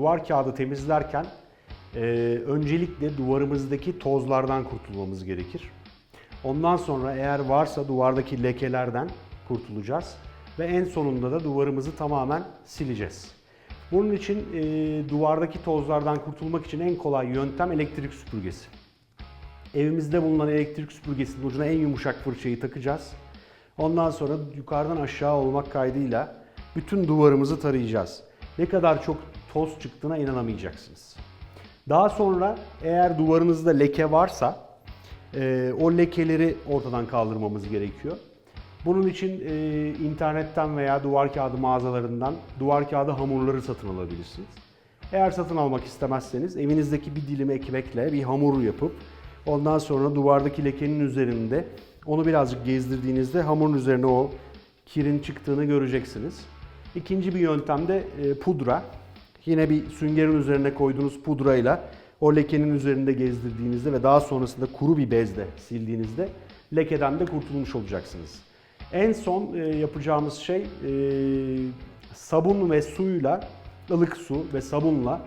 duvar kağıdı temizlerken e, öncelikle duvarımızdaki tozlardan kurtulmamız gerekir. Ondan sonra eğer varsa duvardaki lekelerden kurtulacağız ve en sonunda da duvarımızı tamamen sileceğiz. Bunun için e, duvardaki tozlardan kurtulmak için en kolay yöntem elektrik süpürgesi. Evimizde bulunan elektrik süpürgesinin ucuna en yumuşak fırçayı takacağız. Ondan sonra yukarıdan aşağı olmak kaydıyla bütün duvarımızı tarayacağız. Ne kadar çok toz çıktığına inanamayacaksınız. Daha sonra eğer duvarınızda leke varsa e, o lekeleri ortadan kaldırmamız gerekiyor. Bunun için e, internetten veya duvar kağıdı mağazalarından duvar kağıdı hamurları satın alabilirsiniz. Eğer satın almak istemezseniz evinizdeki bir dilim ekmekle bir hamur yapıp ondan sonra duvardaki lekenin üzerinde onu birazcık gezdirdiğinizde hamurun üzerine o kirin çıktığını göreceksiniz. İkinci bir yöntem de e, pudra. Yine bir süngerin üzerine koyduğunuz pudrayla o lekenin üzerinde gezdirdiğinizde ve daha sonrasında kuru bir bezle sildiğinizde lekeden de kurtulmuş olacaksınız. En son e, yapacağımız şey e, sabun ve suyla, ılık su ve sabunla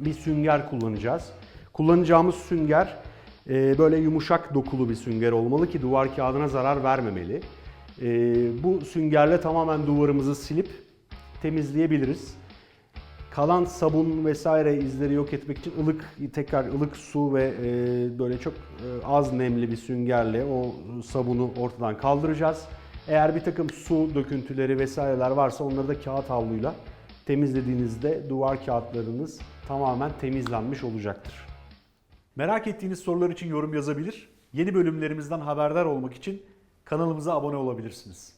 bir sünger kullanacağız. Kullanacağımız sünger e, böyle yumuşak dokulu bir sünger olmalı ki duvar kağıdına zarar vermemeli. Bu süngerle tamamen duvarımızı silip temizleyebiliriz. Kalan sabun vesaire izleri yok etmek için ılık tekrar ılık su ve e, böyle çok e, az nemli bir süngerle o sabunu ortadan kaldıracağız. Eğer bir takım su döküntüleri vesaireler varsa onları da kağıt havluyla temizlediğinizde duvar kağıtlarınız tamamen temizlenmiş olacaktır. Merak ettiğiniz sorular için yorum yazabilir. Yeni bölümlerimizden haberdar olmak için kanalımıza abone olabilirsiniz.